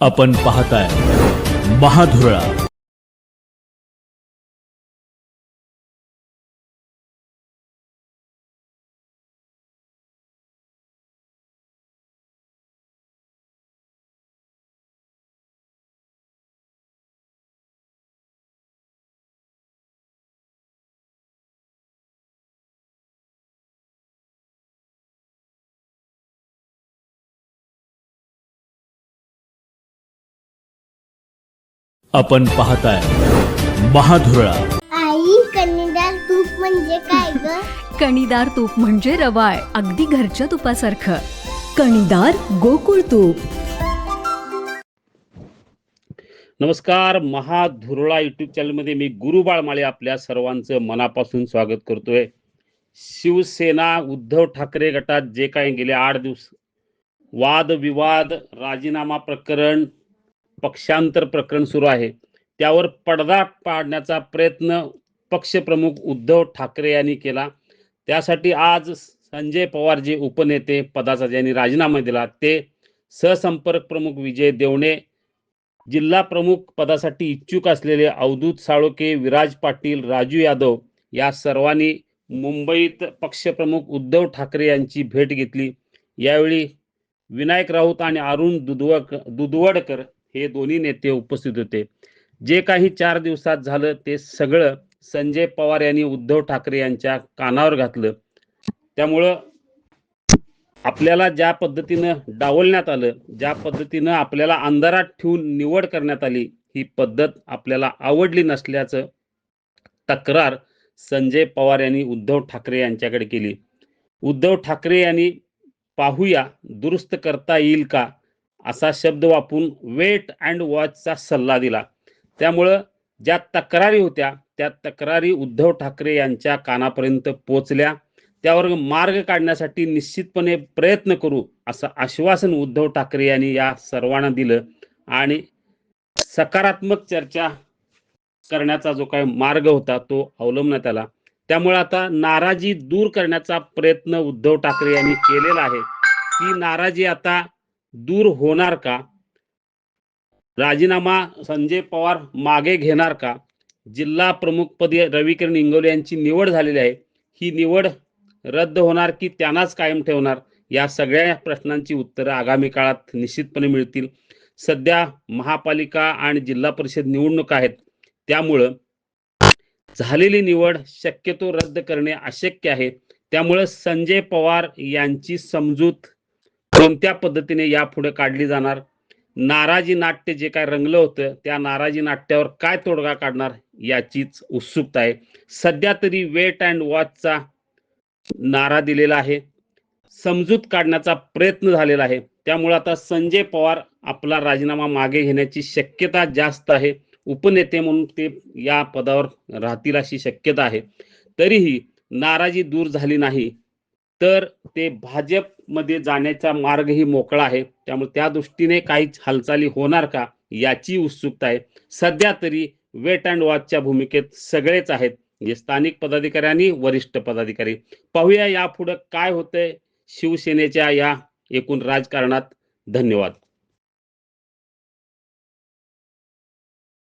आपण पाहताय महाधुरळा. आपण पाहताय महाधुरळा. आई कन्नडार तूप म्हणजे काय ग? कणीदार तूप म्हणजे रवाळ अगदी घरच्या तुपासारखं. कणीदार गोकुळ तूप. नमस्कार महाधुरळा युट्यूब चॅनलमध्ये मी गुरुबाळ माळे आपल्या सर्वांचं मनापासून स्वागत करतोय. शिवसेना उद्धव ठाकरे गटात जे काही गेले आठ दिवस वाद विवाद राजीनामा प्रकरण पक्षांतर प्रकरण सुरू आहे. त्यावर पडदा पाडण्याचा प्रयत्न पक्षप्रमुख उद्धव ठाकरे यांनी केला. त्यासाठी आज संजय पवार जे उपनेते पदाचा ज्यांनी राजीनामा दिला ते सहसंपर्क प्रमुख विजय देवणे जिल्हा प्रमुख पदासाठी इच्छुक असलेले अवधूत साळोके विराज पाटील राजू यादव या सर्वांनी मुंबईत पक्षप्रमुख उद्धव ठाकरे यांची भेट घेतली. यावेळी विनायक राऊत आणि अरुण दुधवक दुधवडकर हे दोन्ही नेते उपस्थित होते. जे काही चार दिवसात झालं ते सगळं संजय पवार यांनी उद्धव ठाकरे यांच्या कानावर घातलं. त्यामुळं आपल्याला ज्या पद्धतीनं डावलण्यात आलं ज्या पद्धतीनं आपल्याला अंधारात ठेवून निवड करण्यात आली ही पद्धत आपल्याला आवडली नसल्याचं तक्रार संजय पवार यांनी उद्धव ठाकरे यांच्याकडे केली. उद्धव ठाकरे यांनी पाहूया दुरुस्त करता येईल का? असा शब्द वापरून वेट अँड वॉचचा सल्ला दिला. त्यामुळं ज्या तक्रारी होत्या त्या तक्रारी उद्धव ठाकरे यांच्या कानापर्यंत पोचल्या. त्यावर मार्ग काढण्यासाठी निश्चितपणे प्रयत्न करू असं आश्वासन उद्धव ठाकरे यांनी या सर्वांना दिलं आणि सकारात्मक चर्चा करण्याचा जो काही मार्ग होता तो अवलंबण्यात आला. त्यामुळे आता नाराजी दूर करण्याचा प्रयत्न उद्धव ठाकरे यांनी केलेला आहे. ती नाराजी आता दूर होणार का? राजीनामा संजय पवार मागे घेणार का? जिल्हा प्रमुखपदी रविकिरण इंगोले यांची निवड झालेली आहे. ही निवड रद्द होणार की त्यांनाच कायम ठेवणार? या सगळ्या प्रश्नांची उत्तरं आगामी काळात निश्चितपणे मिळतील. सध्या महापालिका आणि जिल्हा परिषद निवडणूक आहेत. त्यामुळं झालेली निवड शक्यतो रद्द करणे अशक्य आहे. त्यामुळं संजय पवार यांची समजूत कोणत्या पद्धतीने यापुढे काढली जाणार? नाराजी नाट्य जे काय रंगलं होतं त्या नाराजी नाट्यावर काय तोडगा काढणार याचीच उत्सुकता आहे. सध्या तरी वेट अँड वॉचचा नारा दिलेला आहे. समजूत काढण्याचा प्रयत्न झालेला आहे. त्यामुळे आता संजय पवार आपला राजीनामा मागे घेण्याची शक्यता जास्त आहे. उपनेते म्हणून ते या पदावर राहतील अशी शक्यता आहे. तरीही नाराजी दूर झाली नाही. तर ते भाजप मध्ये जाण्याचा मार्गही मोकळा आहे. त्यामुळे त्या दृष्टीने काहीच हालचाली होणार का याची उत्सुकता आहे. सध्या तरी वेट अँड वॉचच्या भूमिकेत सगळेच आहेत. हे स्थानिक पदाधिकारी आणि वरिष्ठ पदाधिकारी. पाहूया यापुढं काय होतंय शिवसेनेच्या या एकूण राजकारणात. धन्यवाद.